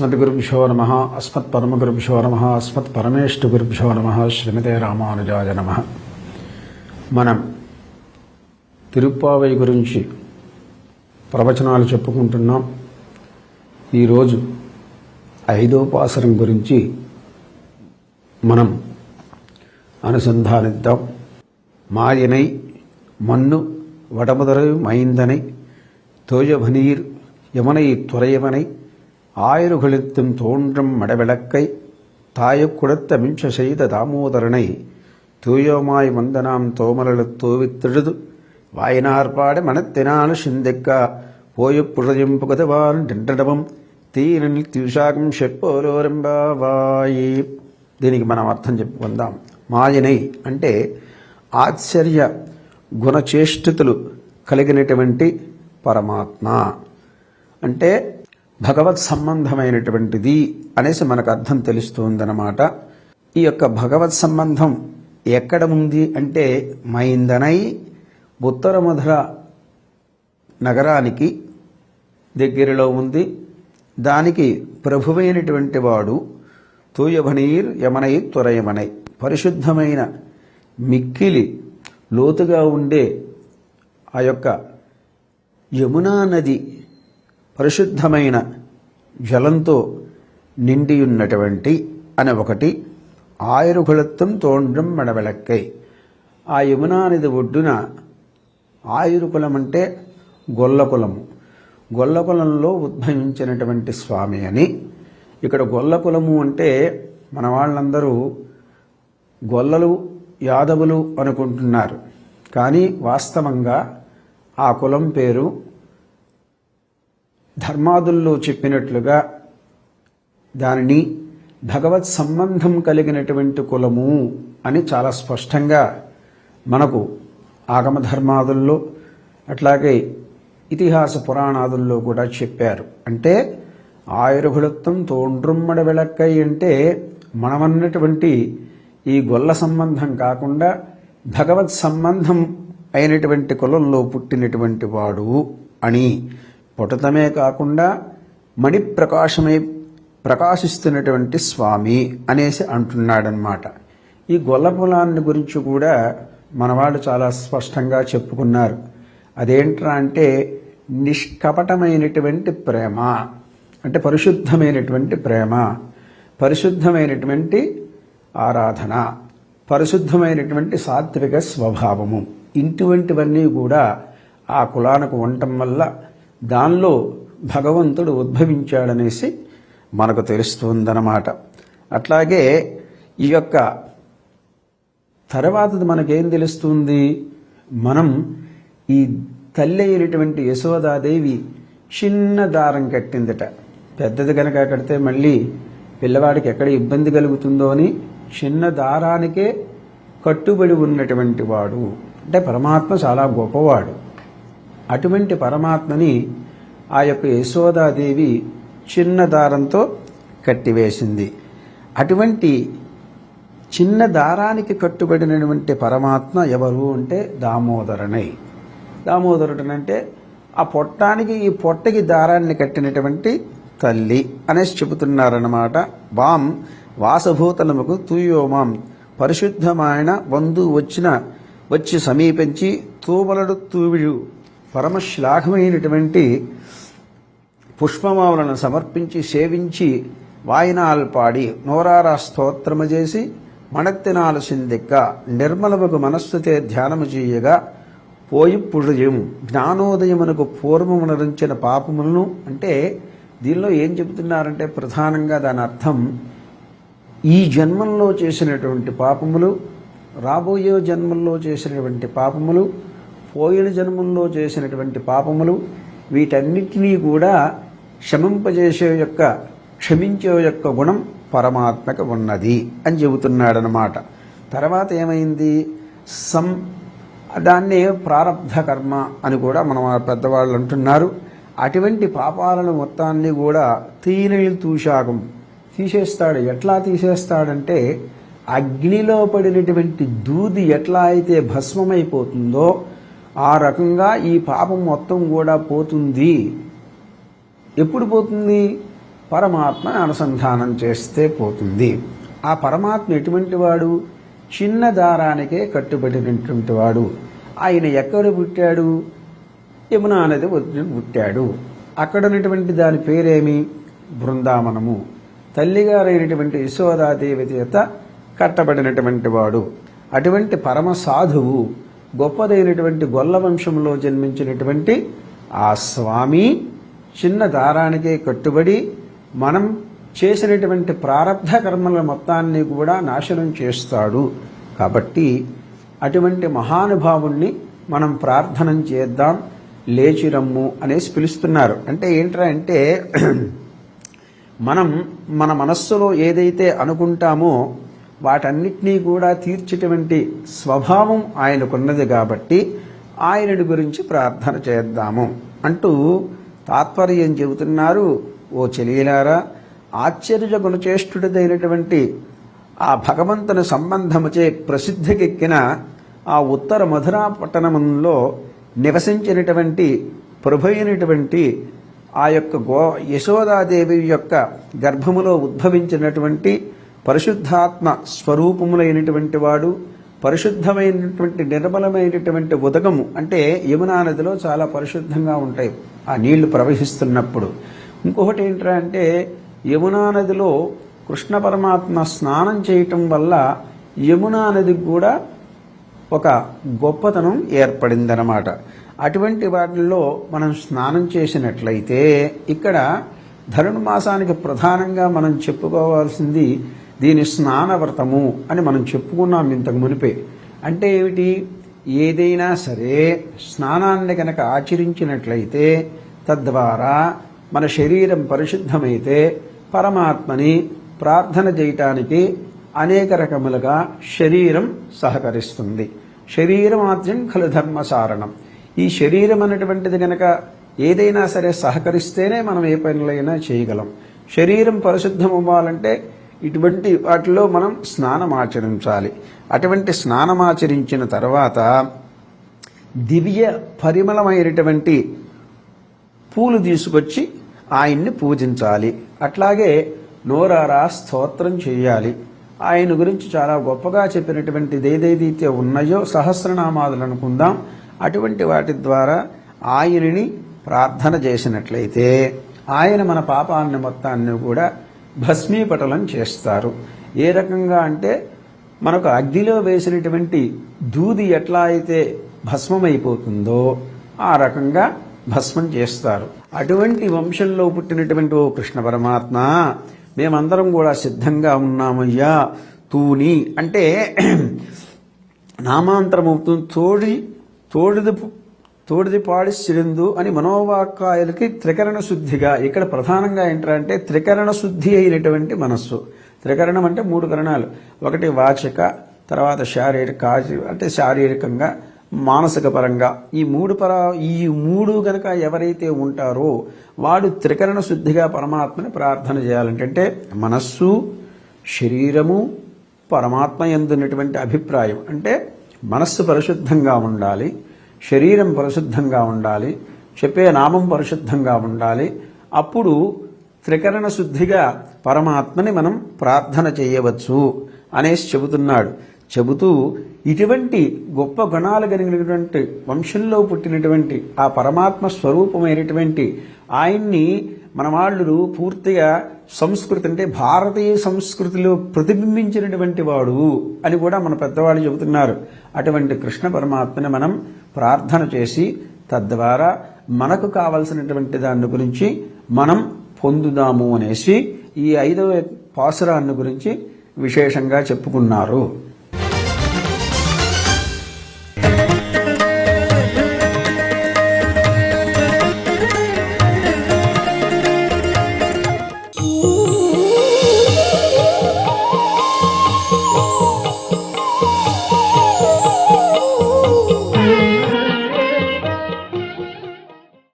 అస్మద్గురుభ్యో నమ అస్మత్పరమగురుభ్యో నమ అస్మత్పరమేష్టుగురుభ్యో నమ శ్రీమతే రామానుజాజ నమ. మనం తిరుప్పావై గురించి ప్రవచనాలు చెప్పుకుంటున్నాం. ఈరోజు ఐదోపాసనం గురించి మనం అనుసంధానిద్దాం. మాయనై మన్ను వడమదరై మైందనై తోయభనీర్ యమనై త్వరయమనై ஆயிரகுளித்தும் தோன்றும் மடவிளக்கை தாயக் குடத்த மிஞ்ச செய்த தாமோதரனை தூயோமாய் வந்தனாம் தோமலழுத் தூவித்தெழுது வாயினார்பாட மனத்தினால் சிந்திக்கா போயப் புழையும் புகதவான் நின்றடவும் తీరని తీశాకం చెప్పోలోరంబావాయి దీనికి మనం అర్థం చెప్పుకుందాం మాయనై అంటే ఆశ్చర్య గుణచేష్టితులు కలిగినటువంటి పరమాత్మ అంటే భగవత్ సంబంధమైనటువంటిది అనేసి మనకు అర్థం తెలుస్తుందన్నమాట. ఈ యొక్క భగవత్ సంబంధం ఎక్కడ ఉంది అంటే మైందనై ఉత్తరమధుర నగరానికి దగ్గరలో ఉంది. దానికి ప్రభువైనటువంటి వాడు తూయభనీర్ యమనై త్వరయమనై. పరిశుద్ధమైన మిక్కిలి లోతుగా ఉండే ఆ యొక్క యమునా నది పరిశుద్ధమైన జలంతో నిండి ఉన్నటువంటి అని ఒకటి ఆయురుకులత్వం తోండ్రం మడవెళక్కై ఆ యమునా నది ఒడ్డున ఆయురుకులం అంటే గొల్లకులము. గొల్లకులంలో ఉద్భవించినటువంటి స్వామి అని. ఇక్కడ గొల్లకులము అంటే మన వాళ్ళందరూ గొల్లలు యాదవులు అనుకుంటున్నారు. కానీ వాస్తవంగా ఆ కులం పేరు ధర్మాదుల్లో చెప్పినట్లుగా దానిని భగవత్ సంబంధం కలిగినటువంటి కులము అని చాలా స్పష్టంగా మనకు ఆగమధర్మాదుల్లో అట్లాగే ఇతిహాస పురాణాదుల్లో కూడా చెప్పారు. అంటే ఆయుర్గుళత్వం తోండ్రుమ్మడ విలక్కై అంటే మనమన్నటువంటి ఈ గొల్ల సంబంధం కాకుండా భగవత్ సంబంధం అయినటువంటి కులంలో పుట్టినటువంటి వాడు అని పుటతమే కాకుండా మణి ప్రకాశమై ప్రకాశిస్తున్నటువంటి స్వామి అనేసి అంటున్నాడనమాట ఈ గొల్లపులాన్ని గురించి కూడా మనవాళ్ళు చాలా స్పష్టంగా చెప్పుకున్నారు. అదేంట్రా అంటే నిష్కపటమైనటువంటి ప్రేమ. అంటే పరిశుద్ధమైనటువంటి ప్రేమ. పరిశుద్ధమైనటువంటి ఆరాధన. పరిశుద్ధమైనటువంటి సాత్విక స్వభావము. ఇటువంటివన్నీ కూడా ఆ కులానికి ఉండటం వల్ల దానిలో భగవంతుడు ఉద్భవించాడనేసి మనకు తెలుస్తుందన్నమాట. అట్లాగే ఈ యొక్క తర్వాతది మనకేం తెలుస్తుంది? మనం ఈ తల్లి అయినటువంటి యశోదాదేవి చిన్న దారం కట్టిందట. పెద్దది కనుక కడితే మళ్ళీ పిల్లవాడికి ఎక్కడ ఇబ్బంది కలుగుతుందో అని చిన్న దారానికే కట్టుబడి ఉన్నటువంటి వాడు. అంటే పరమాత్మ చాలా గొప్పవాడు. అటువంటి పరమాత్మని ఆ యొక్క యశోదాదేవి చిన్న దారంతో కట్టివేసింది. అటువంటి చిన్న దారానికి కట్టుబడినటువంటి పరమాత్మ ఎవరు అంటే దామోదరనై. దామోదరుడనంటే ఆ పొట్టానికి ఈ పొట్టకి దారాన్ని కట్టినటువంటి తల్లి అనేసి చెబుతున్నారన్నమాట. వాం వాసభూతలముకు తూయోమాం. పరిశుద్ధమైన బంధు వచ్చిన వచ్చి సమీపించి తూమలడు తూవిడు. పరమశ్లాఘమైనటువంటి పుష్పమావులను సమర్పించి సేవించి వాయినాలు పాడి నోరారా స్తోత్రము చేసి మణత్తినాలసిందిక్క నిర్మలముకు మనస్సుతే ధ్యానము చేయగా పోయి పుడయం జ్ఞానోదయమునకు పూర్వమునరించిన పాపములను అంటే దీనిలో ఏం చెబుతున్నారంటే ప్రధానంగా దాని అర్థం ఈ జన్మంలో చేసినటువంటి పాపములు రాబోయే జన్మల్లో చేసినటువంటి పాపములు పోయిన జన్మంలో చేసినటువంటి పాపములు వీటన్నిటినీ కూడా క్షమింపజేసే యొక్క క్షమించే యొక్క గుణం పరమాత్మక ఉన్నది అని చెబుతున్నాడనమాట తర్వాత ఏమైంది? సం దాన్ని ప్రారంధ కర్మ అని కూడా మన పెద్దవాళ్ళు అంటున్నారు. అటువంటి పాపాలను మొత్తాన్ని కూడా తీనీళ్ళు తూషాకం తీసేస్తాడు. ఎట్లా తీసేస్తాడంటే అగ్నిలో పడినటువంటి దూది ఎట్లా అయితే భస్మమైపోతుందో ఆ రకంగా ఈ పాపం మొత్తం కూడా పోతుంది. ఎప్పుడు పోతుంది? పరమాత్మని అనుసంధానం చేస్తే పోతుంది. ఆ పరమాత్మ ఎటువంటి వాడు? చిన్న దారానికే కట్టుబడినటువంటి వాడు. ఆయన ఎక్కడ పుట్టాడు? యమునా అనేది ఒడ్డున పుట్టాడు. అక్కడ ఉన్నటువంటి దాని పేరేమి? బృందావనము. తల్లిగారైనటువంటి యశోదాదేవి చేత కట్టబడినటువంటి వాడు. అటువంటి పరమ సాధువు గొప్పదైనటువంటి గొల్ల వంశంలో జన్మించినటువంటి ఆ స్వామి చిన్న దారానికే కట్టుబడి మనం చేసినటువంటి ప్రారంధ కర్మల మొత్తాన్ని కూడా నాశనం చేస్తాడు. కాబట్టి అటువంటి మహానుభావుణ్ణి మనం ప్రార్థన చేద్దాం లేచిరమ్ము అనేసి పిలుస్తున్నారు. అంటే ఏంట్రా అంటే మనం మన మనస్సులో ఏదైతే అనుకుంటామో వాటన్నిటినీ కూడా తీర్చేటువంటి స్వభావం ఆయనకున్నది కాబట్టి ఆయనడి గురించి ప్రార్థన చేద్దాము. అంటూ తాత్పర్యం చెబుతున్నారు. ఓ చెలియలారా ఆశ్చర్య గుణచేష్టుడిదైనటువంటి ఆ భగవంతుని సంబంధముచే ప్రసిద్ధికెక్కిన ఆ ఉత్తర మధురా పట్టణంలో నివసించినటువంటి ప్రభు అయినటువంటి ఆ యొక్క గో యశోదాదేవి యొక్క గర్భములో ఉద్భవించినటువంటి పరిశుద్ధాత్మ స్వరూపములైనటువంటి వాడు పరిశుద్ధమైనటువంటి నిర్మలమైనటువంటి ఉదకము అంటే యమునా నదిలో చాలా పరిశుద్ధంగా ఉంటాయి. ఆ నీళ్ళు ప్రవహిస్తున్నప్పుడు. ఇంకొకటి ఏంట్రా అంటే యమునా నదిలో కృష్ణ పరమాత్మ స్నానం చేయటం వల్ల యమునా నదికి కూడా ఒక గొప్పతనం ఏర్పడిందనమాట అటువంటి వాటిల్లో మనం స్నానం చేసినట్లయితే ఇక్కడ ధనుర్మాసానికి ప్రధానంగా మనం చెప్పుకోవాల్సింది దీని స్నానవ్రతము అని మనం చెప్పుకున్నాం ఇంతకు మునిపే. అంటే ఏమిటి? ఏదైనా సరే స్నానాన్ని కనుక ఆచరించినట్లయితే తద్వారా మన శరీరం పరిశుద్ధమైతే పరమాత్మని ప్రార్థన చేయటానికి అనేక రకములుగా శరీరం సహకరిస్తుంది. శరీరమాద్యం ఖలు ధర్మసారణం. ఈ శరీరం అనేటువంటిది కనుక ఏదైనా సరే సహకరిస్తేనే మనం ఏ పనులైనా చేయగలం. శరీరం పరిశుద్ధం అవ్వాలంటే ఇటువంటి వాటిలో మనం స్నానం ఆచరించాలి అటువంటి స్నానం ఆచరించిన తర్వాత దివ్య పరిమళమైనటువంటి పూలు తీసుకొచ్చి ఆయన్ని పూజించాలి. అట్లాగే నోరారా స్తోత్రం చేయాలి. ఆయన గురించి చాలా గొప్పగా చెప్పినటువంటి ఏదేదైతే ఉన్నాయో సహస్రనామాదులు అనుకుందాం. అటువంటి వాటి ద్వారా ఆయనని ప్రార్థన చేసినట్లయితే ఆయన మన పాపాన్ని మొత్తాన్ని కూడా భస్మీపటలం చేస్తారు. ఏ రకంగా అంటే మనకు అగ్నిలో వేసినటువంటి దూది ఎట్లా అయితే భస్మమైపోతుందో ఆ రకంగా భస్మం చేస్తారు. అటువంటి వంశంలో పుట్టినటువంటి ఓ కృష్ణ పరమాత్మ మేమందరం కూడా సిద్ధంగా ఉన్నామయ్యా తూని అంటే నామాంతరం అవుతుంది తోడి తోడిది తోడిది పాడి సిరిందు అని మనోవాక్కాయలకి త్రికరణ శుద్ధిగా ఇక్కడ ప్రధానంగా ఏంటంటే త్రికరణ శుద్ధి అయినటువంటి మనస్సు. త్రికరణం అంటే మూడు కరణాలు. ఒకటి వాచక తర్వాత శారీరక అంటే శారీరకంగా మానసిక పరంగా ఈ మూడు పర ఈ మూడు గనక ఎవరైతే ఉంటారో వాడు త్రికరణ శుద్ధిగా పరమాత్మని ప్రార్థన చేయాలంటే మనస్సు శరీరము పరమాత్మ ఎందున్నటువంటి అభిప్రాయం. అంటే మనస్సు పరిశుద్ధంగా ఉండాలి. శరీరం పరిశుద్ధంగా ఉండాలి చెప్పే నామం పరిశుద్ధంగా ఉండాలి అప్పుడు త్రికరణ శుద్ధిగా పరమాత్మని మనం ప్రార్థన చేయవచ్చు అనేసి చెబుతున్నాడు. చెబుతూ ఇటువంటి గొప్ప గుణాలు కలిగినటువంటి వంశంలో పుట్టినటువంటి ఆ పరమాత్మ స్వరూపమైనటువంటి ఆయన్ని మన వాళ్ళు పూర్తిగా సంస్కృతి అంటే భారతీయ సంస్కృతిలో ప్రతిబింబించినటువంటి వాడు అని కూడా మన పెద్దవాళ్ళు చెబుతున్నారు. అటువంటి కృష్ణ పరమాత్మని మనం ప్రార్థన చేసి తద్వారా మనకు కావలసినటువంటి దాని గురించి మనం పొందుదాము అనేసి ఈ ఐదవ పాసురాన్ని గురించి విశేషంగా చెప్పుకున్నారు.